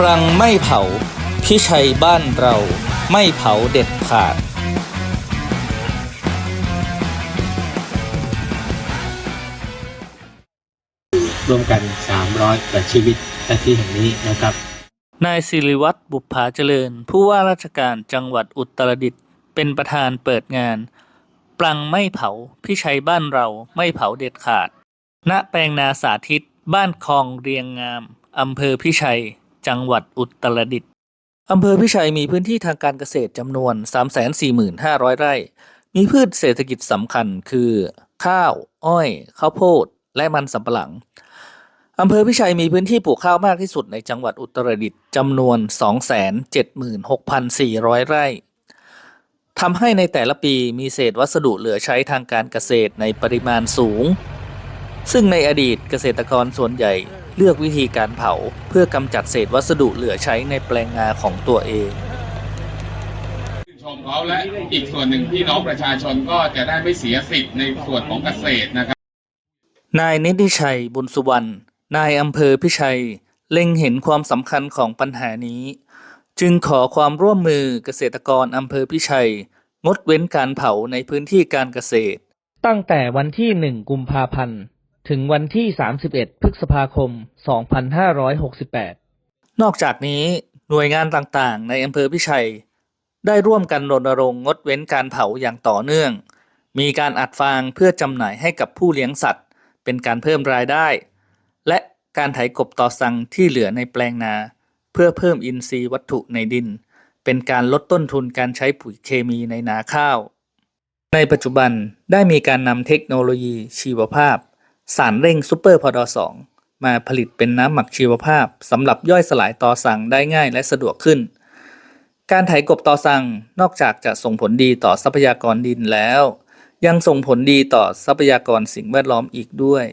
ปรังไม่เผา พิชัยบ้านเราไม่เผาเด็ดขาดร่วมกัน 300กว่าชีวิตณที่แห่งนี้นะครับ นายสิริวัตรบุพภาเจริญ ผู้ว่าราชการจังหวัดอุตรดิตถ์เป็นประธานเปิดงาน ปลังไม่เผาพิชัยบ้านเราไม่เผาเด็ดขาด ณแปลงนาสาธิต บ้านคลองเรียงงามอำเภอพิชัย จังหวัดอุตรดิตถ์อำเภอพิชัยมีพื้นที่ทางการเกษตรจำนวน 345,000 ไร่ มีพืชเศรษฐกิจสำคัญคือ ข้าว อ้อย ข้าวโพด และมันสำปะหลังอำเภอพิชัยมีพื้นที่ปลูกข้าวมากที่สุดในจังหวัดอุตรดิตถ์จำนวน 276,400 ไร่ทำให้ในแต่ละปีมีเศษวัสดุเหลือใช้ทางการเกษตรในปริมาณสูง ซึ่งในอดีตเกษตรกรส่วนใหญ่ เลือกวิธีการเผาเพื่อกำจัดเศษวัสดุเหลือใช้ในแปลงนาของตัวเองชื่นชมเขาและอีกส่วนหนึ่งพี่น้องประชาชนก็จะได้ไม่เสียสิทธิ์ในส่วนของเกษตรนะครับ นายนิติชัยบุญสุวรรณนายอำเภอพิชัย เล็งเห็นความสำคัญของปัญหานี้ จึงขอความร่วมมือเกษตรกรอำเภอพิชัย งดเว้นการเผาในพื้นที่การเกษตร ตั้งแต่วันที่ 1 กุมภาพันธ์ ถึงวันที่ 31 พฤษภาคม 2568 นอกจากนี้หน่วยงานต่างๆ ในอำเภอพิชัย ได้ร่วมกันรณรงค์งดเว้นการเผาอย่างต่อเนื่อง มีการอัดฟางเพื่อจำหน่ายให้กับผู้เลี้ยงสัตว์ เป็นการเพิ่มรายได้ และการไถกบต่อสังที่เหลือในแปลงนา เพื่อเพิ่มอินทรีย์วัตถุในดิน เป็นการลดต้นทุนการใช้ปุ๋ยเคมีในนาข้าว ในปัจจุบันได้มีการนำเทคโนโลยีชีวภาพ สารเร่งซูเปอร์พอดอ2มาผลิตเป็นน้ำหมักชีวภาพสำหรับย่อยสลายต่อสั่งได้ง่ายและสะดวกขึ้น การไถกบต่อสั่งนอกจากจะส่งผลดีต่อทรัพยากรดินแล้ว ยังส่งผลดีต่อทรัพยากรสิ่งแวดล้อมอีกด้วย